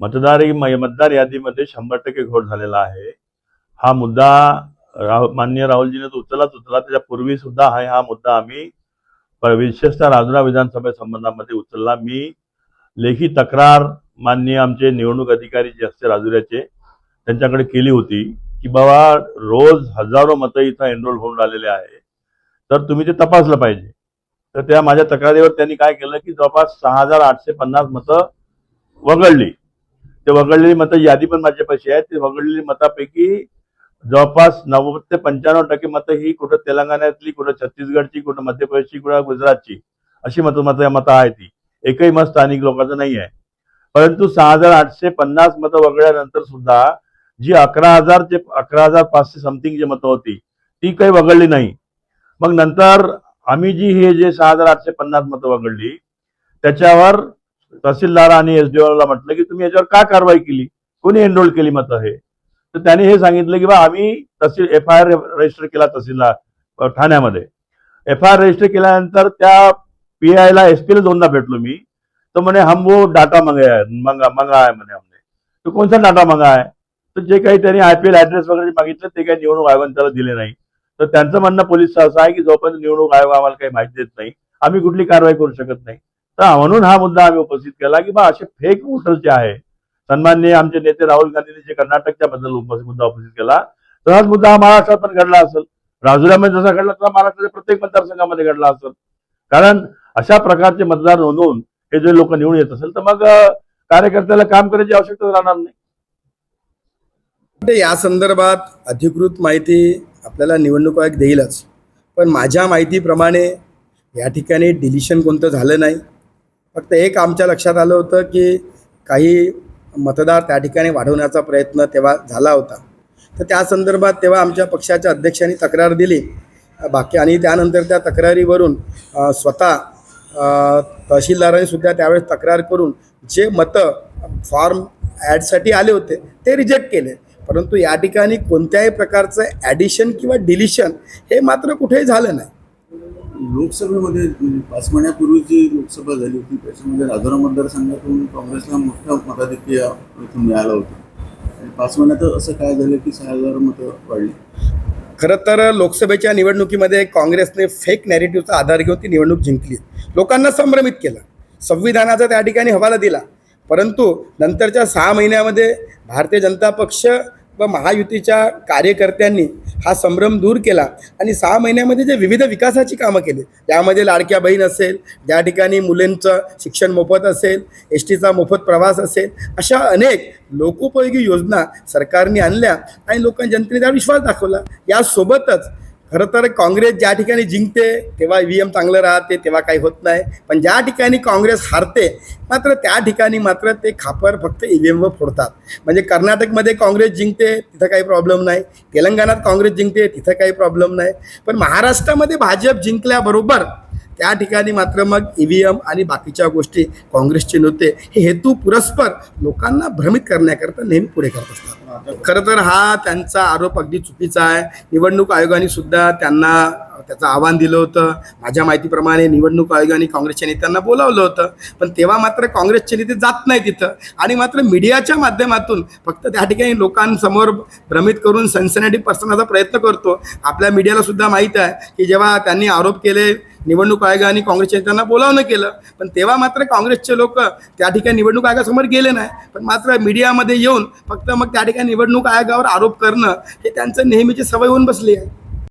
मतदार मतदार यादीमध्ये शंभर टक्के घोट झालेला आहे. हा मुद्दा राहुल मान्य राहुलजीने तो उचललाच उचलला त्याच्यापूर्वी सुद्धा हा हा मुद्दा आम्ही विशेषतः राजुरा विधानसभे संबंधामध्ये उचलला. मी लेखी तक्रार मान्य आमचे निवडणूक अधिकारी जे असते राजुऱ्याचे त्यांच्याकडे केली होती की बाबा रोज हजारो मतं इथं एनरोल होऊन राहिलेले आहे. तर तुम्ही ते तपासलं पाहिजे. तर त्या माझ्या तक्रारीवर त्यांनी काय केलं की जवळपास सहा हजार आठशे पन्नास मतं वगळली. ते वगळलेली मतं यादी पण माझ्यापाशी आहे ते वगळलेली मतापैकी जवळपास नव्वद ते पंच्याण्णव टक्के मतं ही कुठं तेलंगणातली कुठं छत्तीसगडची कुठं मध्य प्रदेशची कुठं गुजरातची. अशी मतं मतं मतं आहे ती एकही मत स्थानिक लोकांचं नाही आहे. परंतु सहा हजार आठशे पन्नास मतं वगळल्यानंतर सुद्धा जी अकरा हजार ते अकरा हजार पाचशे समथिंग जी मतं होती ती काही वगळली नाही. मग नंतर आम्ही जी हे जे सहा हजार आठशे पन्नास मतं वगळली त्याच्यावर तहसीलदार आणि एसडीओला म्हटलं की तुम्ही याच्यावर का कारवाई केली? कोणी एनरोल केली मतं हे? तर त्याने हे सांगितलं की बा आम्ही तहसील एफ आय आर रजिस्टर केला तहसीलदार ठाण्यामध्ये. एफ आय आर रजिस्टर केल्यानंतर त्या पी आयला एस पीला दोनदा भेटलो मी. तर म्हणे हम वो डाटा मंगाया मंगा मंगा आहे म्हणे हमने. तो कोणता डाटा मंगा आहे तर जे काही त्यांनी आय पी एल ऍड्रेस वगैरे मागितलं ते काही निवडणूक आयोगाने त्याला दिले नाही. तर त्यांचं म्हणणं पोलीस असं आहे की जोपर्यंत निवडणूक आयोग आम्हाला काही माहिती देत नाही आम्ही कुठली कारवाई करू शकत नाही. तर म्हणून हा मुद्दा आम्ही उपस्थित केला की बा असे फेक वोटर जे आहे. सन्मान्य आमचे नेते राहुल गांधींनी जे कर्नाटकच्या बद्दल मुद्दा उपस्थित केला तसाच मुद्दा हा महाराष्ट्रात पण घडला असेल. राजुऱ्यामध्ये जसा घडला तसा महाराष्ट्राच्या प्रत्येक मतदारसंघामध्ये घडला असेल. कारण अशा प्रकारचे मतदार नोंदवून हे जे लोक निवडून येत असेल तर मग कार्यकर्त्याला काम करायची आवश्यकता राहणार नाही. म्हणजे या संदर्भात अधिकृत माहिती आपल्याला निवडणूक आयोग देईलच. पण माझ्या माहितीप्रमाणे या ठिकाणी डिलिशन कोणतं झालं नाही. फक्त एक आमच्या लक्षात आलं होतं की काही मतदार त्या ठिकाणी वाढवण्याचा प्रयत्न तेव्हा झाला होता. तर त्या संदर्भात तेव्हा आमच्या पक्षाच्या अध्यक्षांनी तक्रार दिली. बाकी आणि त्यानंतर त्या तक्रारीवरून स्वतः तहसीलदारांनीसुद्धा त्यावेळेस तक्रार करून जे मतं फॉर्म ॲडसाठी आले होते ते रिजेक्ट केले. परंतु या ठिकाणी कोणत्याही प्रकारचं ॲडिशन किंवा डिलिशन हे मात्र कुठेही झालं नाही. लोकसभेमध्ये म्हणजे पाच महिन्यापूर्वी जी लोकसभा झाली होती त्याच्यामध्ये राजौरा मतदारसंघातून काँग्रेसला मोठं मताधिक्य इथून मिळालं होतं. आणि पाच महिन्यात असं काय झालं की सहा हजार मतं वाढली? खरं तर लोकसभेच्या निवडणुकीमध्ये काँग्रेसने फेक नॅरेटिव्हचा आधार घेऊन ती निवडणूक जिंकली. लोकांना संभ्रमित केलं. संविधानाचा त्या ठिकाणी हवाला दिला. परंतु नंतरच्या सहा महिन्यामध्ये भारतीय जनता पक्ष व महायुतीच्या कार्यकर्त्यांनी हा संभ्रम दूर केला आणि सहा महिन्यामध्ये जे विविध विकासाची कामं केली. त्यामध्ये लाडक्या बहीण असेल ज्या ठिकाणी मुलींचं शिक्षण मोफत असेल एस टीचा मोफत प्रवास असेल अशा अनेक लोकोपयोगी योजना सरकारने आणल्या आणि लोकांनी जनतेने त्यावर विश्वास दाखवला. यासोबतच खरं तर काँग्रेस ज्या ठिकाणी जिंकते तेव्हा ई व्ही एम चांगलं राहते तेव्हा काही होत नाही. पण ज्या ठिकाणी काँग्रेस हारते मात्र त्या ठिकाणी मात्र ते खापर फक्त ई व्ही एमवर फोडतात. म्हणजे कर्नाटकमध्ये काँग्रेस जिंकते तिथं काही प्रॉब्लेम नाही. तेलंगणात काँग्रेस जिंकते तिथं काही प्रॉब्लेम नाही. पण महाराष्ट्रामध्ये भाजप जिंकल्याबरोबर त्या ठिकाणी मात्र मग ई व्ही एम आणि बाकीच्या गोष्टी काँग्रेसचे नेते हे हेतू पुरस्पर लोकांना भ्रमित करण्याकरता नेहमी पुढे करत असतात. खरं तर हा त्यांचा आरोप अगदी चुकीचा आहे. निवडणूक आयोगाने सुद्धा त्यांना त्याचं आव्हान दिलं होतं. माझ्या माहितीप्रमाणे निवडणूक आयोगाने काँग्रेसच्या नेत्यांना बोलावलं होतं. पण तेव्हा मात्र काँग्रेसचे नेते जात नाही तिथं आणि मात्र मीडियाच्या माध्यमातून फक्त त्या ठिकाणी लोकांसमोर भ्रमित करून सनसनाटी पसरण्याचा प्रयत्न करतो. आपल्या मीडियाला सुद्धा माहीत आहे की जेव्हा त्यांनी आरोप केले निवडणूक आयोगाने काँग्रेसच्या नेत्यांना बोलावणं केलं. पण तेव्हा मात्र काँग्रेसचे लोक त्या ठिकाणी निवडणूक आयोगासमोर गेले नाही. पण मात्र मीडियामध्ये येऊन फक्त मग त्या ठिकाणी निवडणूक आयोगावर आरोप करणं हे त्यांचं नेहमीची सवय होऊन बसली आहे.